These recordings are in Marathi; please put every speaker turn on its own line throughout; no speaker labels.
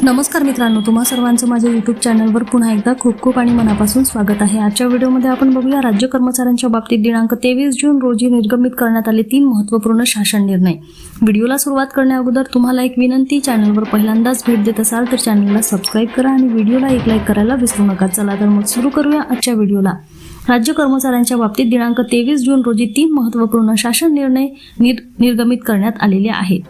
नमस्कार मित्रांनो तुम्हा सर्वांचं माझ्या युट्यूब चॅनलवर पुन्हा एकदा खूप खूप आणि मनापासून स्वागत आहे. आजच्या व्हिडिओमध्ये आपण बघूया राज्य कर्मचाऱ्यांच्या बाबतीत दिनांक तेवीस जून रोजी निर्गमित करण्यात आले तीन महत्त्वपूर्ण शासन निर्णय. व्हिडिओला सुरुवात करण्याअगोदर तुम्हाला एक विनंती चॅनलवर पहिल्यांदाच भेट देत असाल तर चॅनलला सबस्क्राईब करा आणि व्हिडिओला एक लाईक करायला विसरू नका. चला तर मग सुरू करूया आजच्या व्हिडिओला. राज्य कर्मचाऱ्यांच्या बाबतीत दिनांक तेवीस जून रोजी तीन महत्त्वपूर्ण शासन निर्णय निर निर्गमित करण्यात आलेले आहेत.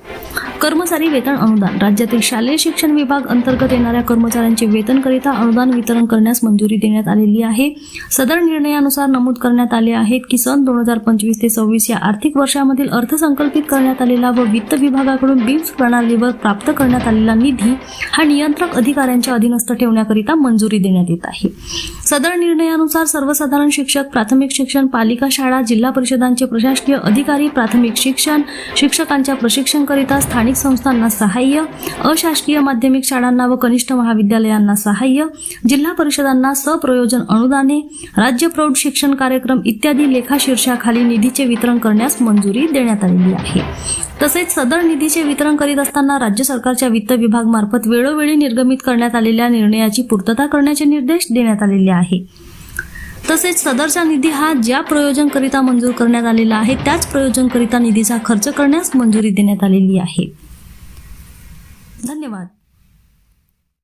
कर्मचारी वेतन अनुदान. राज्यातील शालेय शिक्षण विभाग अंतर्गत येणाऱ्या कर्मचाऱ्यांचे वेतनकरिता अनुदान वितरण करण्यास मंजुरी देण्यात आलेली आहे. सदर निर्णयानुसार नमूद करण्यात आले आहेत की सन दोन हजार पंचवीस ते सव्वीस या आर्थिक वर्षामधील अर्थसंकल्पित करण्यात आलेला व वित्त विभागाकडून बिम्स प्रणालीवर प्राप्त करण्यात आलेला निधी हा नियंत्रक अधिकाऱ्यांच्या अधीनस्थ ठेवण्याकरिता मंजुरी देण्यात येत आहे. सदर निर्णयानुसार सर्वसाधारण शिक्षक प्राथमिक शिक्षण पालिका शाळा जिल्हा परिषदांचे प्रशासकीय अधिकारी प्राथमिक शिक्षण शिक्षकांच्या प्रशिक्षणकरिता स्थानिक संस्थांना सहाय्य अशासकीय माध्यमिक शाळांना व कनिष्ठ महाविद्यालयांना सहाय्य जिल्हा परिषदांना सप्रयोजन अनुदाने राज्य प्रौढ शिक्षण कार्यक्रम इत्यादी लेखा शीर्षाखाली निधीचे वितरण करण्यास मंजुरी देण्यात आलेली आहे. तसेच सदर निधीचे वितरण करीत असताना राज्य सरकारच्या वित्त विभाग मार्फत वेळोवेळी निर्गमित करण्यात आलेल्या निर्णयाची पूर्तता करण्याचे निर्देश देण्यात आलेले आहे. तसेच सदरचा निधी हा ज्या प्रयोजनकरिता मंजूर करण्यात आलेला आहे त्याच प्रयोजनकरिता निधीचा खर्च करण्यास मंजुरी देण्यात आलेली आहे. धन्यवाद.